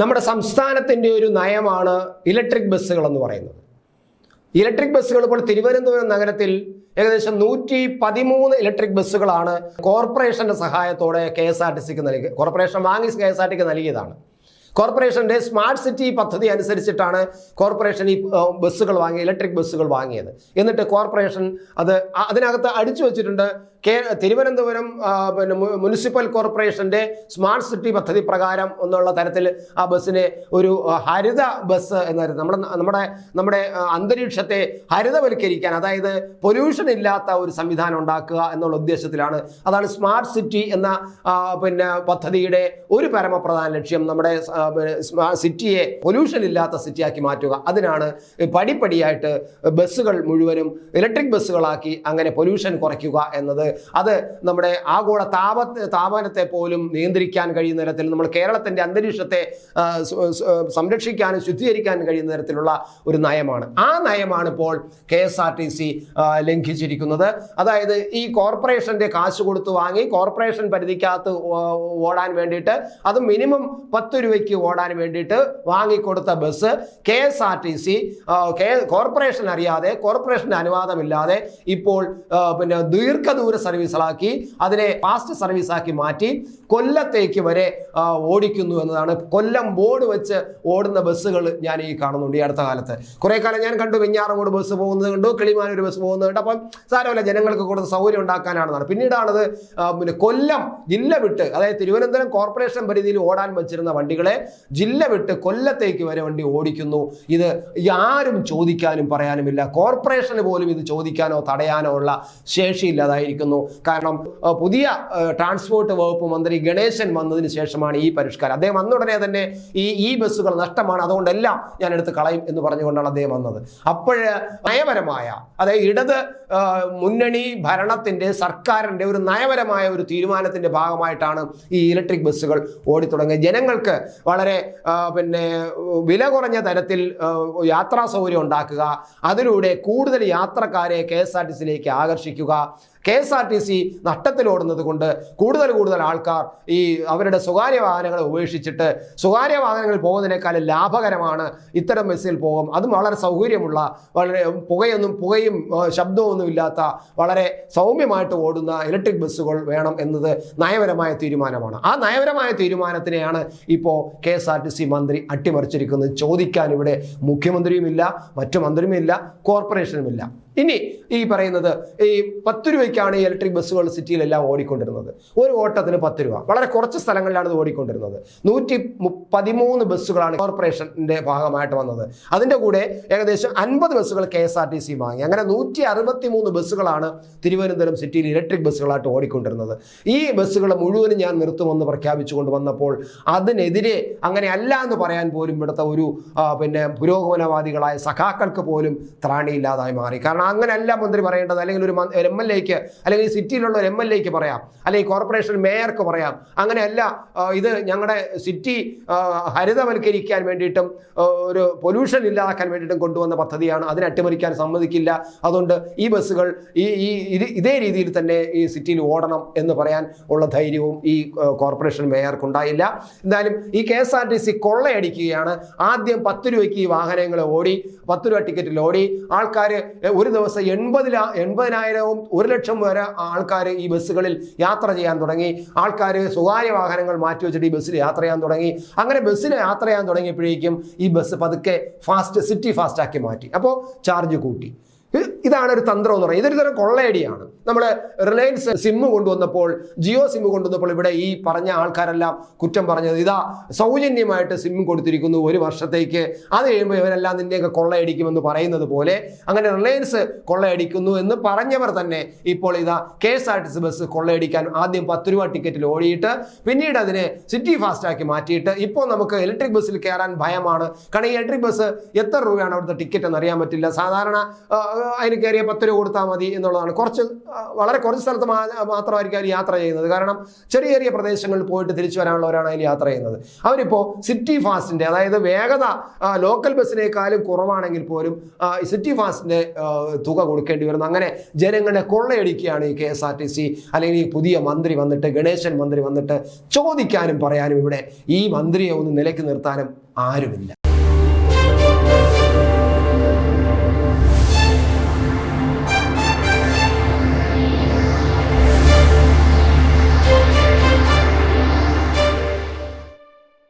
നമ്മുടെ സംസ്ഥാനത്തിന്റെ ഒരു നയമാണ് ഇലക്ട്രിക് ബസ്സുകൾ എന്ന് പറയുന്നത്. ഇലക്ട്രിക് ബസ്സുകൾ ഇപ്പോൾ തിരുവനന്തപുരം നഗരത്തിൽ ഏകദേശം നൂറ്റി പതിമൂന്ന് ഇലക്ട്രിക് ബസ്സുകളാണ് കോർപ്പറേഷന്റെ സഹായത്തോടെ കെ എസ് ആർ ടി സിക്ക് നൽകി കോർപ്പറേഷൻ വാങ്ങി കെ എസ് ആർ ടിക്ക് നൽകിയതാണ്. കോർപ്പറേഷന്റെ സ്മാർട്ട് സിറ്റി പദ്ധതി അനുസരിച്ചിട്ടാണ് കോർപ്പറേഷൻ ഈ ബസ്സുകൾ വാങ്ങി ഇലക്ട്രിക് ബസ്സുകൾ വാങ്ങിയത്. എന്നിട്ട് കോർപ്പറേഷൻ അത് അതിനകത്ത് അടിച്ചു വച്ചിട്ടുണ്ട് കേ തിരുവനന്തപുരം പിന്നെ മുനിസിപ്പൽ കോർപ്പറേഷന്റെ സ്മാർട്ട് സിറ്റി പദ്ധതി പ്രകാരം എന്നുള്ള തരത്തിൽ ആ ബസ്സിനെ ഒരു ഹരിത ബസ് എന്നായിരുന്നു നമ്മുടെ നമ്മുടെ നമ്മുടെ അന്തരീക്ഷത്തെ ഹരിതവൽക്കരിക്കാൻ അതായത് പൊല്യൂഷൻ ഇല്ലാത്ത ഒരു സംവിധാനം ഉണ്ടാക്കുക എന്നുള്ള ഉദ്ദേശത്തിലാണ്. അതാണ് സ്മാർട്ട് സിറ്റി എന്ന പിന്നെ പദ്ധതിയുടെ ഒരു പരമപ്രധാന ലക്ഷ്യം നമ്മുടെ സിറ്റിയെ പൊല്യൂഷൻ ഇല്ലാത്ത സിറ്റിയാക്കി മാറ്റുക. അതിനാണ് പടിപ്പടിയായിട്ട് ബസ്സുകൾ മുഴുവനും ഇലക്ട്രിക് ബസ്സുകളാക്കി അങ്ങനെ പൊല്യൂഷൻ കുറയ്ക്കുക എന്നത്. അത് നമ്മുടെ ആഗോള താപ താപനത്തെ പോലും നിയന്ത്രിക്കാൻ കഴിയുന്ന തരത്തിൽ നമ്മൾ കേരളത്തിന്റെ അന്തരീക്ഷത്തെ സംരക്ഷിക്കാനും ശുദ്ധീകരിക്കാനും കഴിയുന്ന തരത്തിലുള്ള ഒരു നയമാണ്. ആ നയമാണ് ഇപ്പോൾ K S R T C ലംഘിച്ചിരിക്കുന്നത്. അതായത് ഈ കോർപ്പറേഷന്റെ കാശ് കൊടുത്ത് വാങ്ങി കോർപ്പറേഷൻ പരിധിക്കകത്ത് ഓടാൻ വേണ്ടിയിട്ട് അത് മിനിമം പത്ത് രൂപയ്ക്ക് ഓടാൻ വേണ്ടിയിട്ട് വാങ്ങിക്കൊടുത്ത bus K S R T C corporation അറിയാതെ കോർപ്പറേഷന്റെ അനുവാദമില്ലാതെ ഇപ്പോൾ പിന്നെ ദീർഘദൂര സർവീസുകളാക്കി അതിനെ ഫാസ്റ്റ് സർവീസാക്കി മാറ്റി കൊല്ലത്തേക്ക് വരെ ഓടിക്കുന്നു എന്നതാണ്. കൊല്ലം ബോർഡ് വെച്ച് ഓടുന്ന ബസ്സുകൾ ഞാൻ ഈ കാണുന്നുണ്ട് ഈ അടുത്ത കാലത്ത്. കുറേ കാലം ഞാൻ കണ്ടു വെഞ്ഞാറമൂട് ബസ് പോകുന്നത് കണ്ടു കിളിമാനൂർ ബസ് പോകുന്നത് കണ്ടു. അപ്പം സാരമല്ല ജനങ്ങൾക്ക് കൂടുതൽ സൗകര്യം ഉണ്ടാക്കാനാണെന്നാണ്. പിന്നീടാണത് പിന്നെ കൊല്ലം ജില്ല വിട്ട് അതായത് തിരുവനന്തപുരം കോർപ്പറേഷൻ പരിധിയിൽ ഓടാൻ വെച്ചിരുന്ന വണ്ടികളെ ജില്ല വിട്ട് കൊല്ലത്തേക്ക് വരെ വണ്ടി ഓടിക്കുന്നു. ഇത് ആരും ചോദിക്കാനും പറയാനും ഇല്ല കോർപ്പറേഷന് പോലും ഇത് ചോദിക്കാനോ തടയാനോ ഉള്ള ശേഷിയില്ലാതായിരിക്കുന്നു. കാരണം പുതിയ ട്രാൻസ്പോർട്ട് വകുപ്പ് മന്ത്രി ഗണേശൻ വന്നതിന് ശേഷമാണ് ഈ പരിഷ്കാരം. അദ്ദേഹം അന്നുടനെ തന്നെ ഈ ഈ ബസ്സുകൾ നഷ്ടമാണ്. അതുകൊണ്ടെല്ലാം ഞാൻ എടുത്ത് കളയും എന്ന് പറഞ്ഞുകൊണ്ടാണ് അദ്ദേഹം വന്നത്. അപ്പോഴ് നയപരമായ അതായത് ഇടത് മുന്നണി ഭരണത്തിന്റെ സർക്കാരിന്റെ ഒരു നയപരമായ ഒരു തീരുമാനത്തിന്റെ ഭാഗമായിട്ടാണ് ഈ ഇലക്ട്രിക് ബസ്സുകൾ ഓടിത്തുടങ്ങിയത്. ജനങ്ങൾക്ക് വളരെ പിന്നെ വില കുറഞ്ഞ തരത്തിൽ യാത്രാ സൗകര്യം ഉണ്ടാക്കുക അതിലൂടെ കൂടുതൽ യാത്രക്കാരെ കെ എസ് ആർ ടി സിയിലേക്ക് ആകർഷിക്കുക K S R T C നഷ്ടത്തിലോടുന്നത് കൊണ്ട് കൂടുതൽ കൂടുതൽ ആൾക്കാർ ഈ അവരുടെ സ്വകാര്യ വാഹനങ്ങളെ ഉപേക്ഷിച്ചിട്ട് സ്വകാര്യ വാഹനങ്ങളിൽ പോകുന്നതിനേക്കാൾ ലാഭകരമാണ് ഇത്തരം ബസ്സിൽ പോകും. അതും വളരെ സൗകര്യമുള്ള വളരെ പുകയൊന്നും പുകയും ശബ്ദമൊന്നുമില്ലാത്ത വളരെ സൗമ്യമായിട്ട് ഓടുന്ന ഇലക്ട്രിക് ബസ്സുകൾ വേണം എന്നത് നയപരമായ തീരുമാനമാണ്. ആ നയപരമായ തീരുമാനത്തിനെയാണ് ഇപ്പോൾ K S R T C മന്ത്രി അട്ടിമറിച്ചിരിക്കുന്നത്. ചോദിക്കാൻ ഇവിടെ മുഖ്യമന്ത്രിയുമില്ല മറ്റു മന്ത്രിയുമില്ല കോർപ്പറേഷനുമില്ല. ഇനി ഈ പറയുന്നത് ഈ പത്ത് രൂപയ്ക്കാണ് ഈ ഇലക്ട്രിക് ബസ്സുകൾ സിറ്റിയിലെല്ലാം ഓടിക്കൊണ്ടിരുന്നത്. ഒരു ഓട്ടത്തിന് പത്ത് രൂപ. വളരെ കുറച്ച് സ്ഥലങ്ങളിലാണ് ഇത് ഓടിക്കൊണ്ടിരുന്നത്. നൂറ്റി പതിമൂന്ന് ബസ്സുകളാണ് കോർപ്പറേഷന്റെ ഭാഗമായിട്ട് വന്നത്. അതിന്റെ കൂടെ ഏകദേശം അൻപത് ബസ്സുകൾ K S R T C വാങ്ങി. അങ്ങനെ നൂറ്റി അറുപത്തി മൂന്ന് ബസ്സുകളാണ് തിരുവനന്തപുരം സിറ്റിയിൽ ഇലക്ട്രിക് ബസ്സുകളായിട്ട് ഓടിക്കൊണ്ടിരുന്നത്. ഈ ബസ്സുകൾ മുഴുവനും ഞാൻ നിർത്തുമെന്ന് പ്രഖ്യാപിച്ചുകൊണ്ട് വന്നപ്പോൾ അതിനെതിരെ അങ്ങനെ അല്ല എന്ന് പറയാൻ പോലും ഇവിടുത്തെ ഒരു പിന്നെ പുരോഗമനവാദികളായ സഖാക്കൾക്ക് പോലും ത്രാണിയില്ലാതായി മാറി. കാരണം അങ്ങനെയല്ല മന്ത്രി പറയേണ്ടത്. അല്ലെങ്കിൽ ഒരു എം എൽ എക്ക് അല്ലെങ്കിൽ ഈ സിറ്റിയിലുള്ള ഒരു എം എൽ എക്ക് പറയാം. അല്ലെങ്കിൽ കോർപ്പറേഷൻ മേയർക്ക് പറയാം. അങ്ങനെയല്ല ഇത് ഞങ്ങളുടെ സിറ്റി ഹരിതവൽക്കരിക്കാൻ വേണ്ടിയിട്ടും ഒരു പൊല്യൂഷൻ ഇല്ലാതാക്കാൻ വേണ്ടിയിട്ടും കൊണ്ടുവന്ന പദ്ധതിയാണ്. അതിനെ അട്ടിമറിക്കാൻ സമ്മതിക്കില്ല. അതുകൊണ്ട് ഈ ബസ്സുകൾ ഈ ഈ ഇതേ രീതിയിൽ തന്നെ ഈ സിറ്റിയിൽ ഓടണം എന്ന് പറയാൻ ഉള്ള ധൈര്യവും ഈ കോർപ്പറേഷൻ മേയർക്കുണ്ടായില്ല. എന്തായാലും ഈ K S R T C കൊള്ളയടിക്കുകയാണ്. ആദ്യം പത്ത് രൂപയ്ക്ക് ഈ വാഹനങ്ങൾ ഓടി പത്ത് രൂപ ടിക്കറ്റിൽ ഓടി. ആൾക്കാർ ഒരു ദിവസം എൺപതില എൺപതിനായിരവും ഒരു ലക്ഷം വരെ ആൾക്കാർ ഈ ബസ്സുകളിൽ യാത്ര ചെയ്യാൻ തുടങ്ങി. ആൾക്കാർ സ്വകാര്യ വാഹനങ്ങൾ മാറ്റി വെച്ചിട്ട് ഈ ബസ്സിൽ യാത്ര ചെയ്യാൻ തുടങ്ങി. അങ്ങനെ ബസ്സിൽ യാത്ര ചെയ്യാൻ തുടങ്ങിയപ്പോഴേക്കും ഈ ബസ് പതുക്കെ ഫാസ്റ്റ് സിറ്റി ഫാസ്റ്റാക്കി മാറ്റി. അപ്പോൾ ചാർജ് കൂട്ടി. ഇതാണ് ഒരു തന്ത്രം എന്ന് പറയുന്നത്. ഇതൊരു തരം കൊള്ളയടിയാണ്. നമ്മൾ റിലയൻസ് സിമ്മ് കൊണ്ടുവന്നപ്പോൾ ജിയോ സിമ്മ് കൊണ്ടുവന്നപ്പോൾ ഇവിടെ ഈ പറഞ്ഞ ആൾക്കാരെല്ലാം കുറ്റം പറഞ്ഞത് ഇതാ സൗജന്യമായിട്ട് സിമ്മ് കൊടുത്തിരിക്കുന്നു ഒരു വർഷത്തേക്ക്. അത് കഴിയുമ്പോൾ ഇവരെല്ലാം നിന്നെയൊക്കെ കൊള്ളയടിക്കുമെന്ന് പറയുന്നത് പോലെ അങ്ങനെ റിലയൻസ് കൊള്ളയടിക്കുന്നു എന്ന് പറഞ്ഞവർ തന്നെ ഇപ്പോൾ ഇതാ K S R T C bus കൊള്ളയടിക്കാൻ ആദ്യം പത്ത് രൂപ ടിക്കറ്റിൽ ഓടിയിട്ട് പിന്നീട് അതിനെ സിറ്റി ഫാസ്റ്റാക്കി മാറ്റിയിട്ട് ഇപ്പോൾ നമുക്ക് ഇലക്ട്രിക് ബസ്സിൽ കയറാൻ ഭയമാണ്. കാരണം ഈ ഇലക്ട്രിക് ബസ് എത്ര രൂപയാണ് അവിടുത്തെ ടിക്കറ്റ് എന്ന് അറിയാൻ പറ്റില്ല. സാധാരണ അതിന് കയറിയ പത്ത് രൂപ കൊടുത്താൽ മതി എന്നുള്ളതാണ്. കുറച്ച് വളരെ കുറച്ച് സ്ഥലത്ത് മാത്രമായിരിക്കും അതിൽ യാത്ര ചെയ്യുന്നത്. കാരണം ചെറിയ ചെറിയ പ്രദേശങ്ങളിൽ പോയിട്ട് തിരിച്ചു വരാനുള്ളവരാണ് അതിൽ യാത്ര ചെയ്യുന്നത്. അവരിപ്പോൾ സിറ്റി ഫാസ്റ്റിന്റെ അതായത് വേഗത ലോക്കൽ ബസ്സിനേക്കാളും കുറവാണെങ്കിൽ പോലും സിറ്റി ഫാസ്റ്റിന്റെ തുക കൊടുക്കേണ്ടി വരുന്നു. അങ്ങനെ ജനങ്ങളെ കൊള്ളയടിക്കുകയാണ് ഈ K S R T C അല്ലെങ്കിൽ ഈ പുതിയ മന്ത്രി വന്നിട്ട് ഗണേശൻ മന്ത്രി വന്നിട്ട് ചോദിക്കാനും പറയാനും ഇവിടെ ഈ മന്ത്രിയെ ഒന്ന് നിലയ്ക്ക് നിർത്താനും ആരുമില്ല.